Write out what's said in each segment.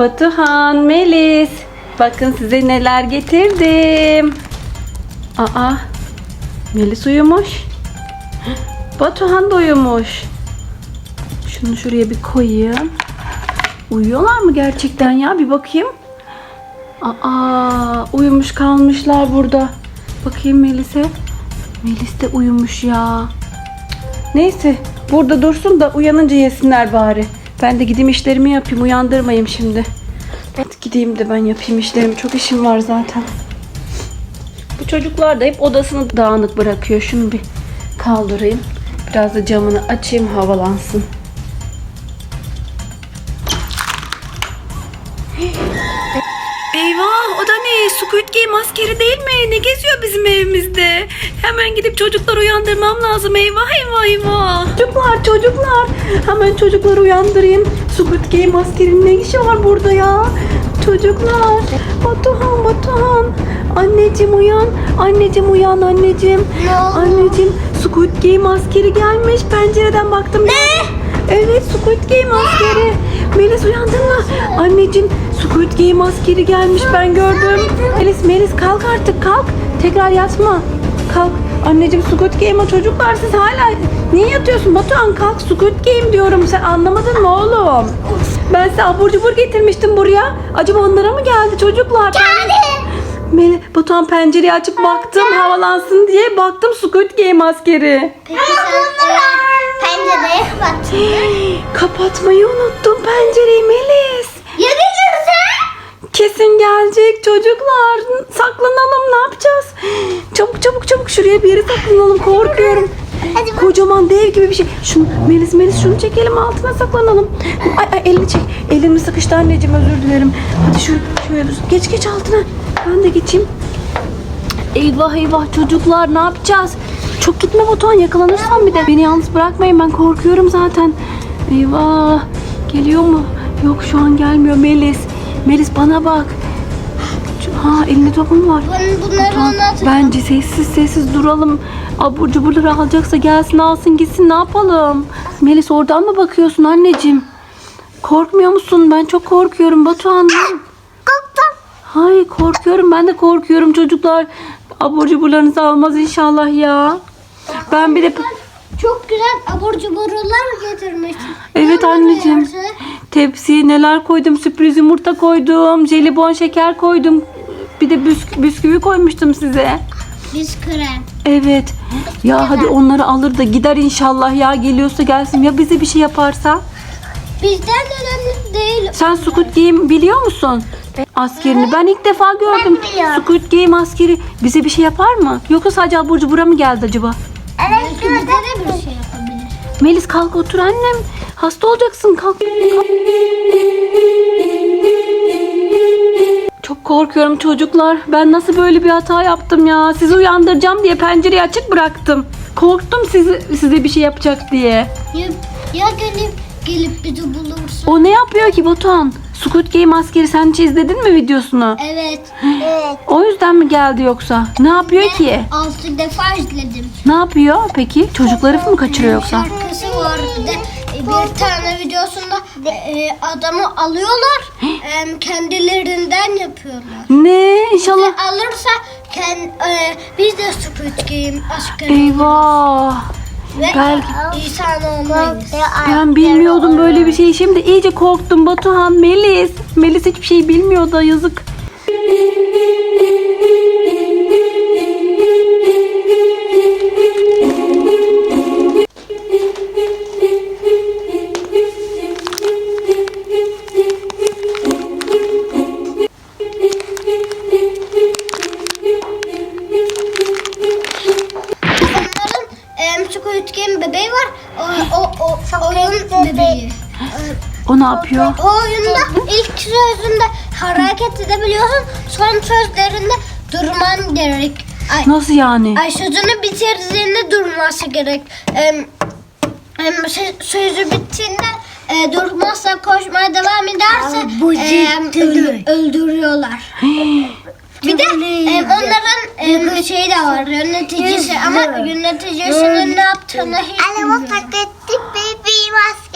Batuhan, Melis. Bakın size neler getirdim. Aa, Melis uyumuş. Batuhan da uyumuş. Şunu şuraya bir koyayım. Uyuyorlar mı gerçekten ya? Bir bakayım. Aa, uyumuş kalmışlar burada. Bakayım Melis'e. Melis de uyumuş ya. Neyse, burada dursun da uyanınca yesinler bari. Ben de gideyim işlerimi yapayım, uyandırmayayım şimdi. Hadi gideyim de ben yapayım işlerimi. Çok işim var zaten. Bu çocuklar da hep odasını dağınık bırakıyor. Şunu bir kaldırayım. Biraz da camını açayım havalansın. Eyvah o da ne? Squid Game askeri değil mi? Ne geziyor bizim evimizde? Hemen gidip çocukları uyandırmam lazım. Eyvah eyvah eyvah. Çocuklar çocuklar. Hemen çocukları uyandırayım. Squid Game askerinin ne işi var burada ya? Çocuklar. Batuhan Batuhan. Anneciğim uyan. Anneciğim uyan anneciğim. Ne oldu? Anneciğim Squid Game askeri gelmiş. Pencereden baktım. Ne? Evet Squid Game askeri. Melis uyandın mı? Anneciğim Squid Game askeri gelmiş ben gördüm. Melis Melis kalk artık kalk. Tekrar yatma. Kalk. Anneciğim Squid Game o çocuklar siz hala niye yatıyorsun Batuhan kalk Squid Game diyorum sen anlamadın mı oğlum? Ben size abur cubur getirmiştim buraya. Acaba onlara mı geldi çocuklar? Geldi. Meli, Batuhan pencereyi açıp baktım havalansın diye baktım Squid Game askeri. Peki sen pencereyi kapattın. Kapatmayı unuttum pencereyi Melis. Ya gidiyorsun? Kesin gelecek çocuklar. Saklanalım ne yapacağız? Çabuk çabuk çabuk şuraya bir yere saklanalım korkuyorum. Hadi bak. Kocaman dev gibi bir şey. Şunu Melis Melis şunu çekelim altına saklanalım. Ay ay elini çek. Elimi sıkıştı anneciğim özür dilerim. Hadi şu şöyle dur. Geç geç altına. Ben de geçeyim. Eyvah eyvah çocuklar ne yapacağız? Çok gitme Batuhan yakalanırsam bir de. Beni yalnız bırakmayın ben korkuyorum zaten. Eyvah geliyor mu? Yok şu an gelmiyor Melis. Melis bana bak. Ha elinde topum var. Bun- bunları Batuhan. Bence sessiz sessiz duralım. Abur cuburları alacaksa gelsin alsın gitsin ne yapalım? Melis oradan mı bakıyorsun anneciğim? Korkmuyor musun? Ben çok korkuyorum Batuhan. Korktum. Hay korkuyorum ben de korkuyorum çocuklar. Abur cuburlarınızı almaz inşallah ya. Ben bir de Çok güzel abur cuburlar getirmiş. Evet Ne anneciğim. tepsiye neler koydum? Sürpriz yumurta koydum, jelibon şeker koydum. Bir de bisk- bisküvi koymuştum size. Krem. Evet. Ya hadi onları alır da gider inşallah ya geliyorsa gelsin. Ya bize bir şey yaparsa? Bizden önemli değil. Sen Squid Game biliyor musun? Askerini. Ben ilk defa gördüm. Ben biliyorum. Squid Game askeri bize bir şey yapar mı? Yoksa sadece abur cubura mı geldi acaba? Evet. Belki bize de bir şey yapabilir. Melis kalk otur annem. Hasta olacaksın kalk. kalk. Çok korkuyorum çocuklar. Ben nasıl böyle bir hata yaptım ya? Sizi uyandıracağım diye pencereyi açık bıraktım. Korktum sizi, size bir şey yapacak diye. Ya, ya gelip gelip bizi bulursun. O ne yapıyor ki Batuhan? Squid Game askeri sen hiç izledin mi videosunu? Evet. Evet. O yüzden mi geldi yoksa? Ne yapıyor ki? Altı defa izledim. Ne yapıyor peki? Çocukları mı kaçırıyor yoksa? Şarkısı var bir de e, bir tane videosunda e, adamı alıyorlar e, kendilerinden yapıyorlar. Ne? İnşallah. Alırsa kend, e, biz de Squid Game askeri Eyvah. Ve belki- insan olmayız. Ben bilmiyordum böyle bir şey. Şimdi iyice korktum Batuhan. Melis. Melis hiçbir şey bilmiyor da yazık. E, Squid Game bebeği var. O, o, o, onun bebeği. O ne yapıyor? O oyunda ilk sözünde hareket edebiliyorsun. Son sözlerinde durman gerek. Ay, Nasıl yani? ay sözünü bitirdiğinde durması gerek. Sö- sözü bittiğinde e, durmazsa koşmaya devam ederse öldü- öldürüyorlar. Bir de em, onların em, şeyi de var yöneticisi ama yöneticisinin ne yaptığını hiç bilmiyorum.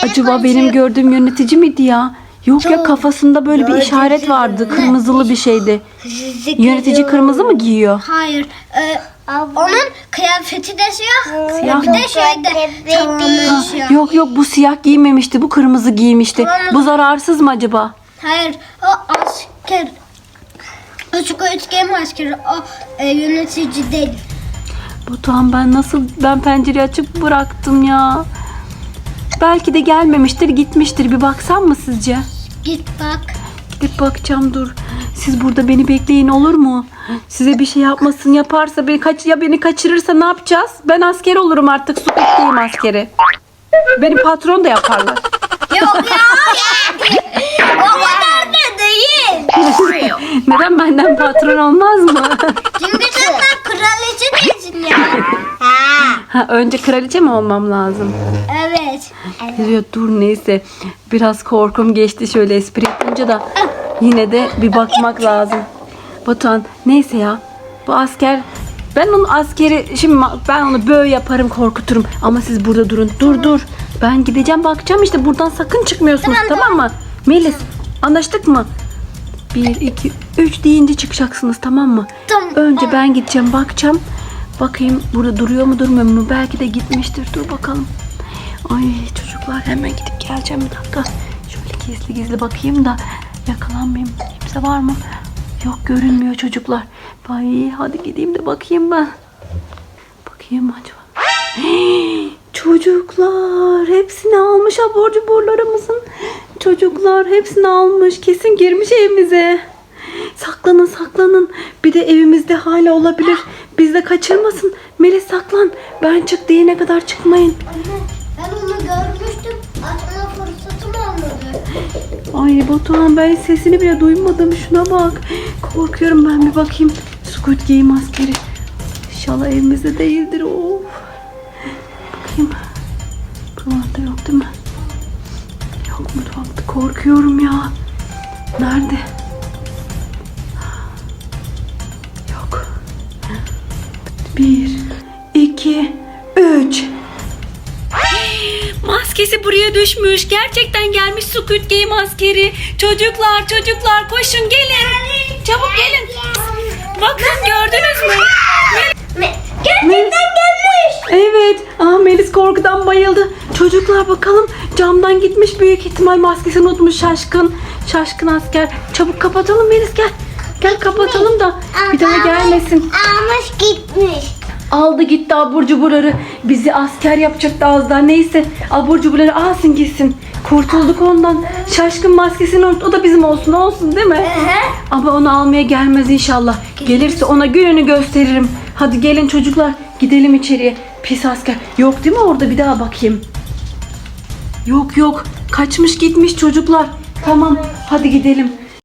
Acaba benim gördüğüm yönetici miydi ya? Yok ya kafasında böyle bir işaret vardı. Kırmızılı bir şeydi. Yönetici kırmızı mı giyiyor? Hayır. e, onun kıyafeti de siyah. Siyah bir mı? de şeyde siyah. Yok yok bu siyah giymemişti. Bu kırmızı giymişti. Tamam. Bu zararsız mı acaba? Hayır. O asker. O Squid Game askeri. O e, yönetici değil. Batuhan ben nasıl ben pencereyi açık bıraktım ya. Belki de gelmemiştir gitmiştir. Bir baksam mı sizce? Git bak. Gidip bakacağım dur. Siz burada beni bekleyin olur mu? Size bir şey yapmasın yaparsa beni kaç ya beni kaçırırsa ne yapacağız? Ben asker olurum artık Squid Game askeri. Benim patron da yaparlar. Yok ya. o kadar da değil. Neden benden patron olmaz mı? Çünkü sen kraliçe değilsin ya. ha, önce kraliçe mi olmam lazım? Evet. Diyor dur neyse. Biraz korkum geçti şöyle espri yapınca da yine de bir bakmak lazım. Batuhan neyse ya. Bu asker ben onu askeri şimdi ma- ben onu böyle yaparım korkuturum ama siz burada durun. Dur dur. Ben gideceğim bakacağım işte buradan sakın çıkmıyorsunuz Tamam, mı? Melis anlaştık mı? 1 2 3 deyince çıkacaksınız tamam mı? Tamam. Önce ben gideceğim bakacağım. Bakayım burada duruyor mu durmuyor mu? Belki de gitmiştir. Dur bakalım. Ay çocuklar hemen gidip geleceğim bir dakika. Şöyle gizli gizli bakayım da yakalanmayayım. Kimse var mı? Yok görünmüyor çocuklar. Ay hadi gideyim de bakayım ben. Bakayım acaba. Hey, çocuklar hepsini almış abur cuburlarımızın. Çocuklar hepsini almış. Kesin girmiş evimize. Saklanın saklanın. Bir de evimizde hala olabilir. Biz de kaçırmasın. Melis saklan. Ben çık diyene kadar çıkmayın. Anne ben onu görmüştüm. Açma fırsatım olmadı. Ay Batuhan ben sesini bile duymadım. Şuna bak. Korkuyorum ben bir bakayım. Squid Game askeri. İnşallah evimizde değildir. Of. Bakayım. Buralarda yok değil mi? Korkuyorum ya. Nerede? Yok. Bir, iki, üç. Maskesi buraya düşmüş. Gerçekten gelmiş Squid Game askeri. Çocuklar çocuklar koşun gelin. Çabuk gelin. Bakın gördünüz mü? Gerçekten. Evet. Aa, Melis korkudan bayıldı. Çocuklar bakalım camdan gitmiş büyük ihtimal maskesini unutmuş şaşkın. Şaşkın asker. Çabuk kapatalım Melis gel. Gel kapatalım da bir daha gelmesin. Almış gitmiş. Aldı gitti abur cuburları. Bizi asker yapacaktı az daha. Neyse abur cuburları alsın gitsin. Kurtulduk ondan. Şaşkın maskesini unut. O da bizim olsun olsun değil mi? Ama onu almaya gelmez inşallah. Gelirse ona gününü gösteririm. Hadi gelin çocuklar gidelim içeriye. Pis asker. Yok değil mi orada bir daha bakayım. Yok yok. Kaçmış gitmiş çocuklar. Tamam hadi gidelim.